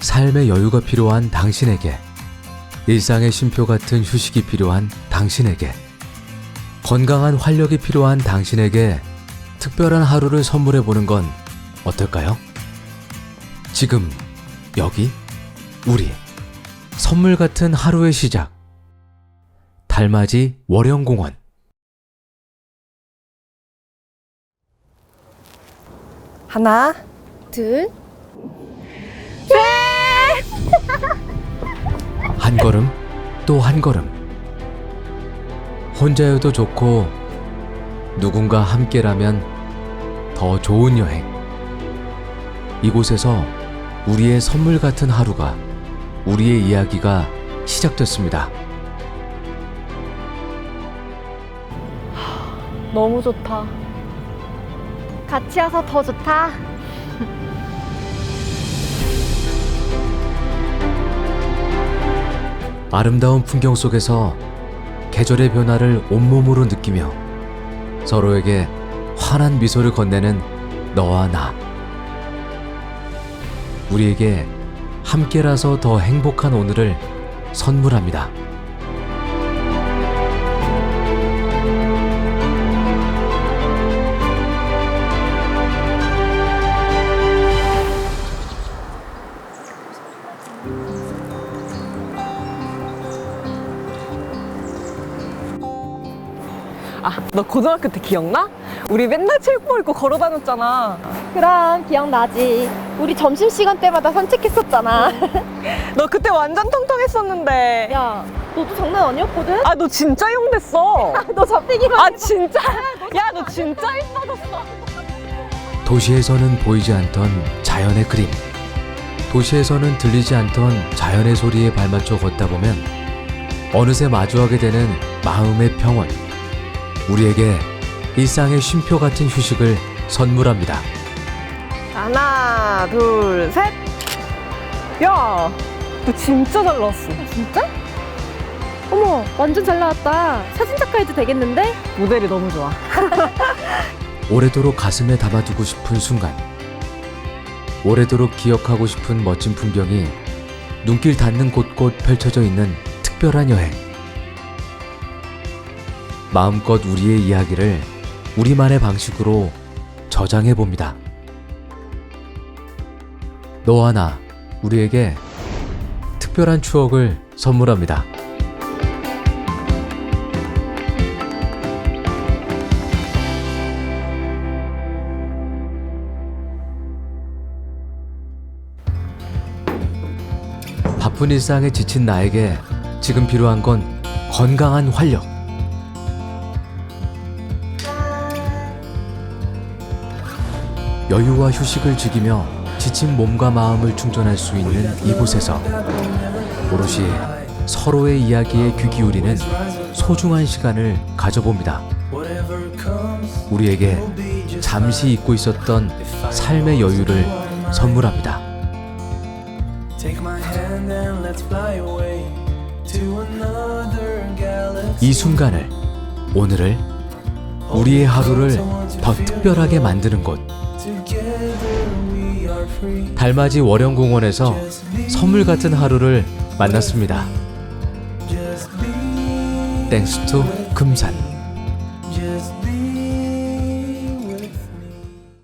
삶의 여유가 필요한 당신에게, 일상의 쉼표 같은 휴식이 필요한 당신에게, 건강한 활력이 필요한 당신에게 특별한 하루를 선물해 보는 건 어떨까요? 지금, 여기, 우리. 선물 같은 하루의 시작. 달맞이 월영공원. 하나, 둘, 한 걸음 또 한 걸음. 혼자여도 좋고 누군가 함께라면 더 좋은 여행. 이곳에서 우리의 선물 같은 하루가 우리의 이야기가 시작됐습니다. 너무 좋다. 같이 와서 더 좋다. 아름다운 풍경 속에서 계절의 변화를 온몸으로 느끼며 서로에게 환한 미소를 건네는 너와 나. 우리에게 함께라서 더 행복한 오늘을 선물합니다. 아, 너 고등학교 때 기억나? 우리 맨날 체육복 입고 걸어 다녔잖아. 그럼 기억나지. 우리 점심 시간 때마다 산책했었잖아. 너 그때 완전 통통했었는데. 야, 너도 장난 아니었거든? 아, 너 진짜 용됐어. 너 잡히기만 아, 진짜? 야, 너 진짜 이뻐졌어. 도시에서는 보이지 않던 자연의 그림. 도시에서는 들리지 않던 자연의 소리에 발맞춰 걷다 보면 어느새 마주하게 되는 마음의 평온. 우리에게 일상의 쉼표 같은 휴식을 선물합니다. 하나, 둘, 셋. 야, 너 진짜 잘 나왔어. 진짜? 어머, 완전 잘 나왔다. 사진 작가 해도 되겠는데? 모델이 너무 좋아. 오래도록 가슴에 담아두고 싶은 순간. 오래도록 기억하고 싶은 멋진 풍경이 눈길 닿는 곳곳 펼쳐져 있는 특별한 여행. 마음껏 우리의 이야기를 우리만의 방식으로 저장해 봅니다. 너와 나, 우리에게 특별한 추억을 선물합니다. 바쁜 일상에 지친 나에게 지금 필요한 건 건강한 활력. 여유와 휴식을 즐기며 지친 몸과 마음을 충전할 수 있는 이곳에서 오롯이 서로의 이야기에 귀 기울이는 소중한 시간을 가져봅니다. 우리에게 잠시 잊고 있었던 삶의 여유를 선물합니다. 이 순간을 오늘을 우리의 하루를 더 특별하게 만드는 곳 달맞이 월영공원에서 선물 같은 하루를 만났습니다. 땡스 투 금산